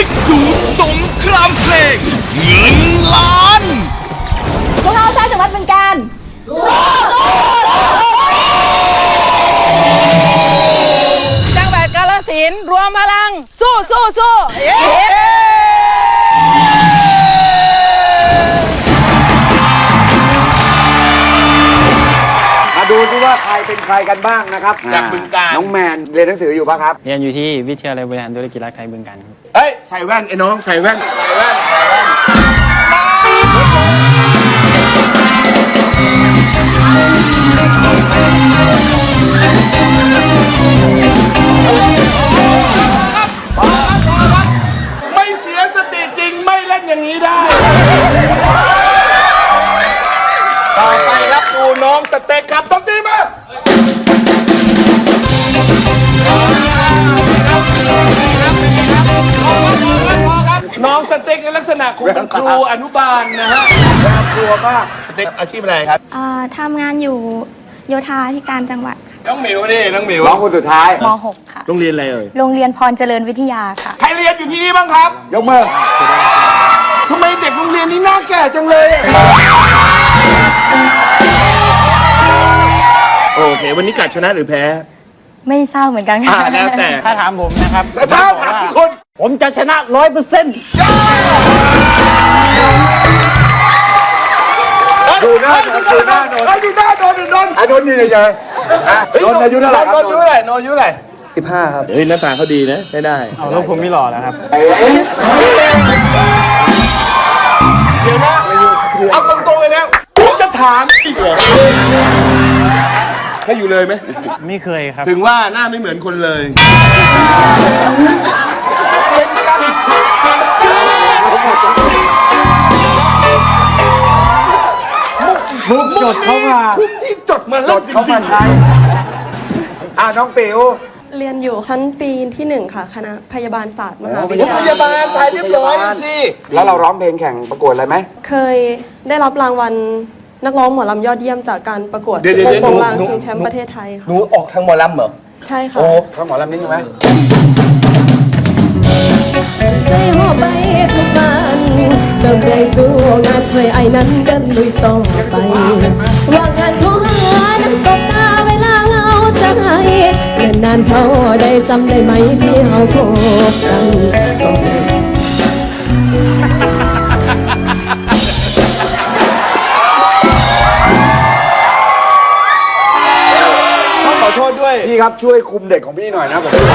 ลิกดูสงครามเพลง เงินล้าน พวกเราชาวจังหวัดบึงการจังหวัดกาฬสินธุ์รวมพลัง สู้สู้สู้เย้ ดูซิว่าใครเป็นใครกันบ้างนะครับจากบึงกาฬ น้องแมนเรียนหนังสืออยู่ปะครับ เรียนอยู่ที่วิทยาลัยบริหารธุรกิจรักไทยบึงการครับ เอ้ยใส่แว่นไอ้น้องใส่แว่นใส่แว่นไม่เสียสติจริงไม่เล่นอย่างนี้ได้ ต่อไปรับ ดูน้องสเต็กครับต้องตีมาน้องสเต็กในลักษณะของคุณครูอนุบาลนะฮะน่ากลัวมากสเต็กอาชีพอะไรครับอ่าทำงานอยู่โยธาธิการจังหวัดน้องหมิวนี่น้องหมิวน้องคนสุดท้ายม .6 ค่ะ โรงเรียนอะไรเอ่ยโรงเรียนพรเจริญวิทยาค่ะ ใครเรียนอยู่ที่นี่บ้างครับยกมือทำไมเด็กโรงเรียนนี้หน้าแก่จังเลย โอเค วันนี้กัดชนะหรือแพ้ไม่ทราบเหมือนกันอ่าค่ะแล้วแต่ถ้าถามผมนะครับแต่ถ้าถามคนผมจะชนะร้อยเปอร์เซ็นต์ดูหน้าดูหน้าโดนเฮ้ยดูหน้าโดนดูโดนอะโดนนี่เลยเลยอะเฮ้ยโดนอายุเท่าไหร่คโดรับนอายุเท่าไหร่โดนอายุเท่าไหร่สิบห้าครับเฮ้ยหน้าตาเขาดีนะใช้ได้ เอาแล้วผมไม่หล่อแล้วครับ เดี๋ยวนะเอาตรงๆเลยนะผมจะถามอีกเหรอ ให้อยู่เลยไหม ไม่เคยครับ ถึงว่าหน้าไม่เหมือนคนเลยเป็นกันมุกจดเข้ามาคุ้มที่จดมาจเล่นดจเข้าริมางใช้อะน้องปิ๋วเรียนอยู่ชั้นปีที่หนึ่งค่ะ คณะพยาบาลศาสตร์มหาวิๆทผมยาพลัย ยาบาลตายเรียบร้อยสิแล้วเราร้องเพลงแข่งประกวดอะไรไหมเคยได้รับรางวัล นักร้องหมอลำยอดเยี่ยมจากการประกวดเดี๋ยวเดี๋ยววงเดี๋ยวโปหงนูลางหนูชิงแชมป์ประเทศไทยหค่ะนูออกทางหมอลำเหรอ ใช่ค่ะ โอ้เขาหมอลำนิดนึงไหมให้หอบไปทุกวันเติมแรงสู้งานช่วยไอ้นั้นเดินลุยต่อไปวางงานโทรหาน้ำตบตาเวลาเราจะให้เล่นนานเขาได้จำได้ไหมที่เฮาพบกันก็ต้อง ครับช่วยคุมเด็กของพี่หน่อยนะผมไม่ไหว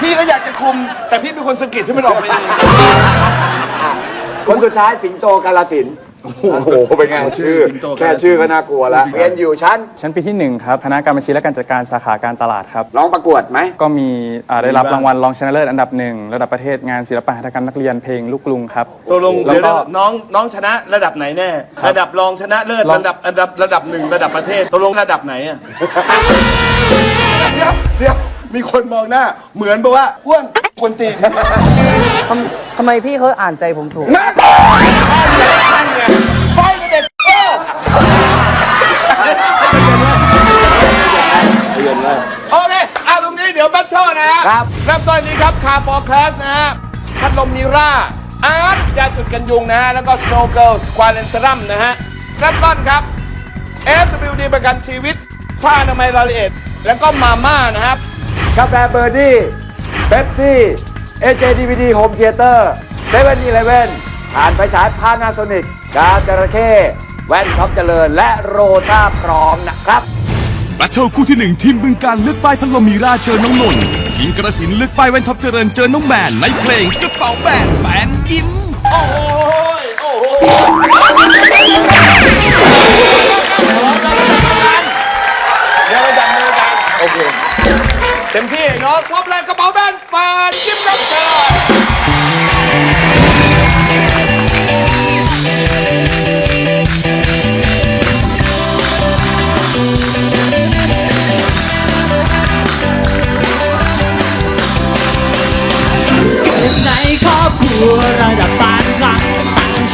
พี่ก็อยากจะคุม แต่พี่เป็นคนสะกิดให้มันออกไปเอง คนสุดท้ายสิงโตกาลสินธุ์ โอ้โห เป็นไงชื่อสิงโตกาฬสินธุ์แค่ชื่อก็น่ากลัวแล้วเรียนอยู่ชั้น ชั้นปีที่หนึ่งครับคณะการบัญชีและการจัดการสาขาการตลาดครับร้องประกวดไหม ก็มีอ่าได้รับรางวัลรองชนะเลิศอันดับหนึ่งระดับประเทศงานศิลปหัตถกรรมนักเรียนเพลงลูกกรุงครับตกลงแล้วเดี๋ยวก็ๆน้องน้องชนะระดับไหนแน่ ระดับรองชนะเลิศรอง ระดับระดับระดับหนึ่งระดับประเทศตกลงระดับไหนอะ เดี๋ยวเดี๋ยวมีคนมองหน้า เหมือนบอกว่าอ้วนคนตีนทำไมพี่เขาอ่านใจผมถูก นั่น ครับ เริ่มต้นนี้ครับ Car for Class นะฮะพัดลมมิร่าอาร์ตยาจุดกันยุงนะฮะ แล้วก็ Snow Girl สควาเลนซรัมนะฮะเริ่มต้นครับ FWD ประกันชีวิต ผ้าอนามัยรายละเอียด แล้วก็มาม่านะครับ กาแฟเบอร์ดี้เบปซี่เอเจดีวีดีโฮมเทเตอร์เซเว่นอีเลเว่นผ่านไฟฉายพานาโซนิกกาจระเข้แว่นท็อปเจริญ และโรซาพร้อมนะครับ แบทเทิลคู่ที่หนึ่งทีมบึงการเลือกป้ายพัดลมมีราเจอน้องนนท์ ทีมกระสินลึกไปเวนท็อปเจริญเจอน้องแมนในเพลงกระเป๋าแบนแฟนยิ้ม โอ้โหโอ้โ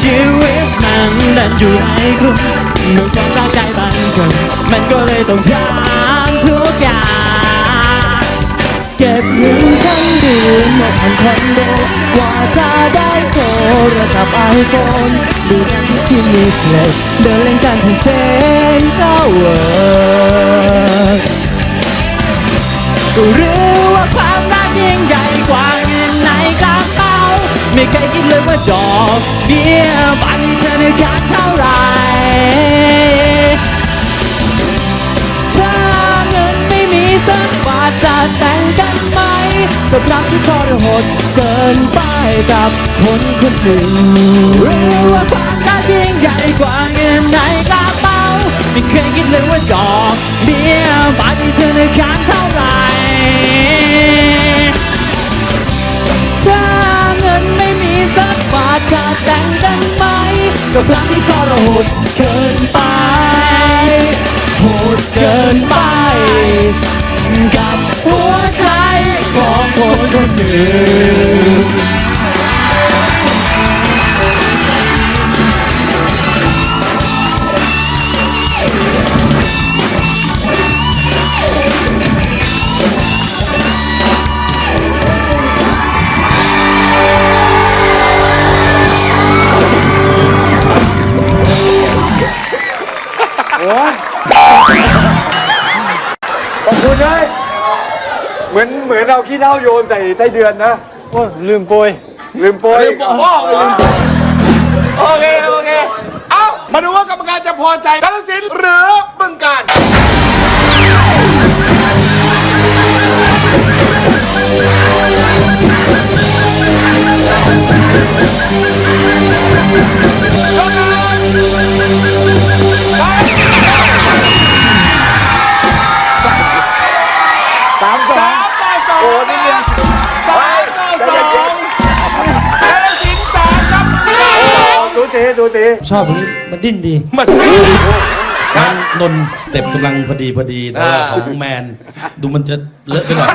ชีวิตนั้นดันอยู่ในกลุ่มเมื่อความรักใจบันกบมันก็เลยต้องทำทุกอย่างเก็บเงินทั้งเดือนหมดพัคอนโดกว่าจะได้โทรศัพท์ไอโฟนดูหนังที่ซีนีเพลย์เดินเล่นกันที่เซ็นเจ้าเวิร์ ไม่เคยคิดเลยว่าดอกเบี้ยบันเธอในการเท่าไหรถ้าเงินไม่มีสักบาทจะแต่งกันไหมกับรักที่ทรหดเกินไปกับคนคนหนึ่งหรือว่าความรักยิ่งใหญ่กว่าเงินในกระเป๋าไม่เคยคิดเลยว่าดอกเบี้ยบาทที่เธอในการเท่าไหรถ้า ม่มีสักบาจะแต่งกันไหมกับรักที่ทรหดเกินไปโหดเกินไป กับหัวใจของคนคนหนึ่ง ขอบคุณเลยเหมือนเหมือนเอาขี้เท่าโยนใส่ไส้เดือนนะ โอ้ลืมโปยลืมโปรยลืมบอกลืมบอกโอเคโอเค เอ้า มาดูว่ากรรมการจะพอใจกาฬสินธุ์หรือบึงการ ชอบตรงนี้มันดิ้นดีมันน้ำนนสเต็ปกำลังพอดีพอดีแต่ว่าของแมน ดูมันจะเลอะไปหน่อย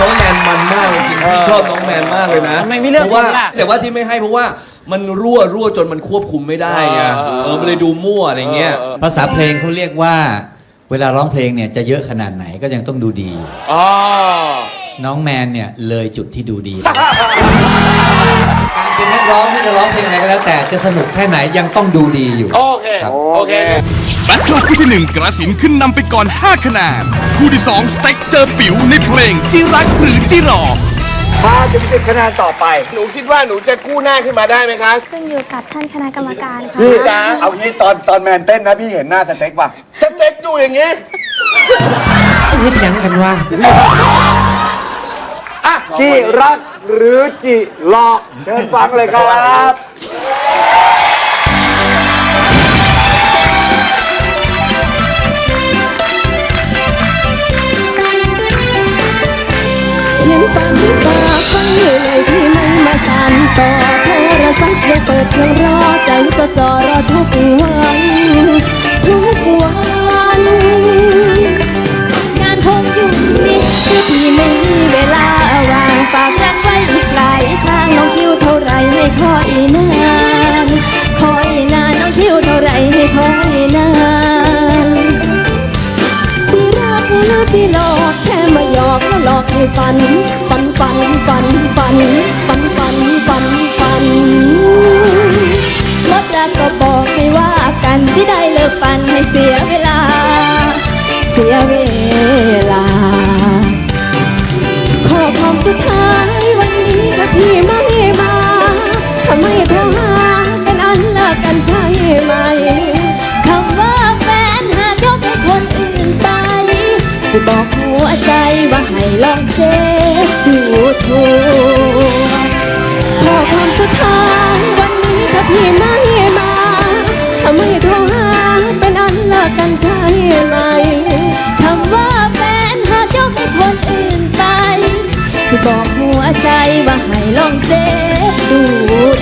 น้องแมนมันมากจริงๆพี่ชอบน้องแมนมากเลยนะทำไมไม่เลือกเพราะว่าผมล่ะ แต่ว่าที่ไม่ให้เพราะว่ามันรั่วรั่วจนมันควบคุมไม่ได้ไงเออมันเลยดูมั่วอะไรเงี้ย ภาษาเพลงเขาเรียกว่า เวลาร้องเพลงเนี่ยจะเยอะขนาดไหนก็ยังต้องดูดีอ๋อน้องแมนเนี่ยเลยจุดที่ดูดีแล้วการ เป็นนักร้องที่จะร้องเพลงอะไรก็แล้วแต่จะสนุกแค่ไหนยังต้องดูดีอยู่ โอเค ครับ โอเค แบทเทิลคู่ที่ 1 กระสินขึ้นนำไปก่อน 5 คะแนน คู่ที่ 2 สเต็กเจอปิ๋วในเพลงจิรักหรือจิรอ มาถึงสิบคะแนนต่อไปหนูคิดว่าหนูจะกู้หน้าขึ้นมาได้ไหมคะขึ้นอยู่กับท่านคณะกรรมการค่ะพี่เอางี้ตอนตอนแมนเต้นนะพี่เห็นหน้าสเต็กป่ะ สเต็กดูอย่างงี้ เฮ็ดหยังกันวะอะ จิรักหรือจิหลอกเชิญฟังเลยครับเขียนฝันฝากฝันเหนื่อยพี่ไม่มาสานต่อ ที่หลอกแค่มาหยอกแล้วหลอกให้ฝัน ฝันฝันฝันฝันฝันฝันฝันฝันลดรักก็บอกให้ว่ากันที่ได้เลิกฝันให้เสียเวลา เสียเวลา ขอความสุดท้าย ทัวขอความสุดท้ายวันนี้ถ้าพี่ไม่มาถ้าไม่โทรหาเป็นอันเลิกกันใช่ไหมคำว่าแฟนหากยกให้คนอื่นไป จะบอกหัวใจว่าให้ลองเช็คดู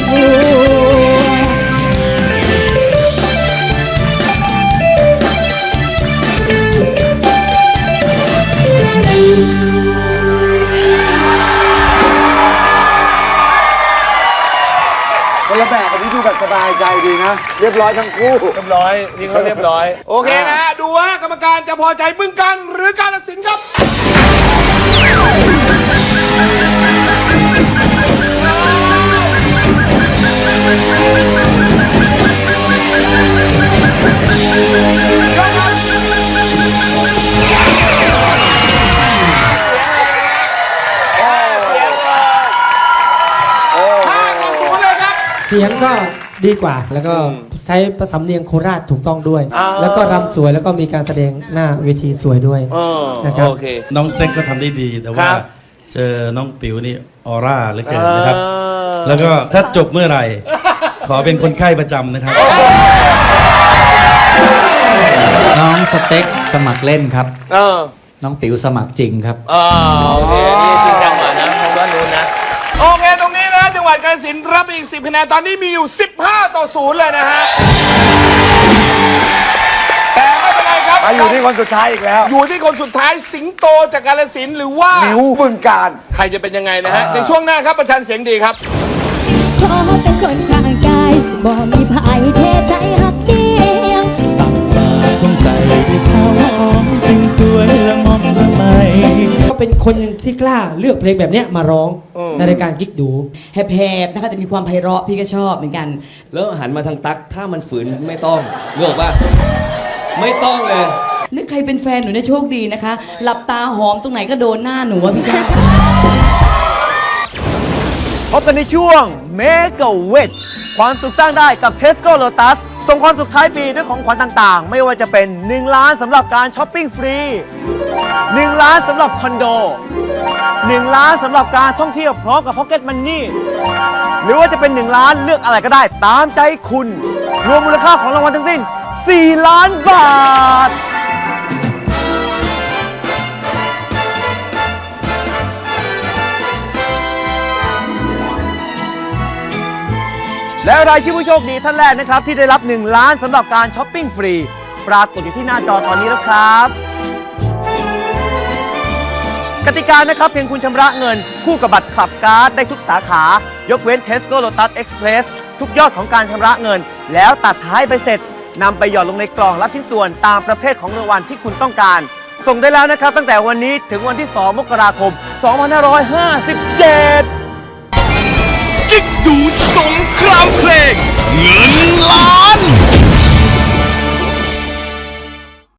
ทัว คนละแบบอันนี้ดูแบบสบายใจดีนะ เรียบร้อยทั้งคู่ เรียบร้อยนี่เขาเรียบร้อย โอเคนะดูว่ากรรมการจะพอใจมึงกันหรือการตัดสินครับ Thank you. สียงก็ดีกว่า แล้วก็ใช้ภาษาเนียงโคราชถูกต้องด้วยแล้วก็รำสวยแล้วก็มีการแสดงหน้าเวทีสวยด้วยเออนะครับ โอเค น้องสเต็กก็ทำได้ดีแต่คว่ารับ เจอน้องปิ๋วนี่ออร่าเหลือเกินนะครับเออแล้วก็ถ้าจบเมื่อไหร่ ขอเป็นคนไข้ประจำนะครับ น้องสเต็กสมัครเล่นครับ เออน้องปิ๋วสมัครจริงครับอ่าโอเคนี่จริง นะจังหวัดกาฬสินธุ์รับอีก 10คะแนนตอนนี้มีอยู่ 15 ต่อ0เลยนะฮะ แต่ไม่เป็นไรครับ มาอยู่ที่คนสุดท้ายอีกแล้ว อยู่ที่คนสุดท้ายสิงโตจากกาฬสินธุ์หรือว่า นิ้วบึงการ ใครจะเป็นยังไงนะฮะ ในช่วงหน้าครับประชันเสียงดีครับ ขอเป็นคนข้างกายสิบ่มีภายเทใจหักเดียงตักบา คงใส่ด้วยข้าวหอมจึงสวยละม่อมละไมก็เป็นคนหนึ่งที่กล้าเลือกเพลงแบบเนี้ยมาร้องในรายการกิ๊กดูแหบๆนะคะแต่มีความไพเราะพี่ก็ชอบเหมือนกัน แล้วหันมาทางตั๊กถ้ามันฝืนไม่ต้องเลือกว่า ไม่ต้องเลยนึกใครเป็นแฟนหนูเนี่ยโชคดีนะคะ หลับตาหอมตรงไหนก็โดนหน้าหนูอะพี่ชาย พบกันในช่วง Make a Wish ความสุขสร้างได้กับ Tesco Lotus ส่งความสุขท้ายปีด้วยของขวัญต่างๆ ไม่ว่าจะเป็น 1 ล้านสำหรับการช้อปปิ้งฟรี 1 ล้านสำหรับคอนโด 1 ล้านสำหรับการท่องเที่ยวพร้อมกับ Pocket Money หรือว่าจะเป็น 1 ล้านเลือกอะไรก็ได้ตามใจคุณ รวมมูลค่าของรางวัลทั้งสิ้น 4 ล้านบาท และรายชื่อผู้โชคดีท่านแรกนะครับ ที่ได้รับ 1 ล้านสำหรับการช้อปปิ้งฟรี ปรากฏอยู่ที่หน้าจอตอนนี้แล้วครับ กติกานะครับ เพียงคุณชำระเงิน คู่กับบัตรคลับการ์ดได้ทุกสาขา ยกเว้น Tesco Lotus Express ทุกยอดของการชำระเงิน แล้วตัดท้ายไปเสร็จนำไปหย่อนลงในกล่องรับชิ้นส่วนตามประเภทของรางวัลที่คุณต้องการ ส่งได้แล้วนะครับ ตั้งแต่วันนี้ถึงวันที่ 2 มกราคม 2557 กิ๊กดู สงครามเพลงเงินล้าน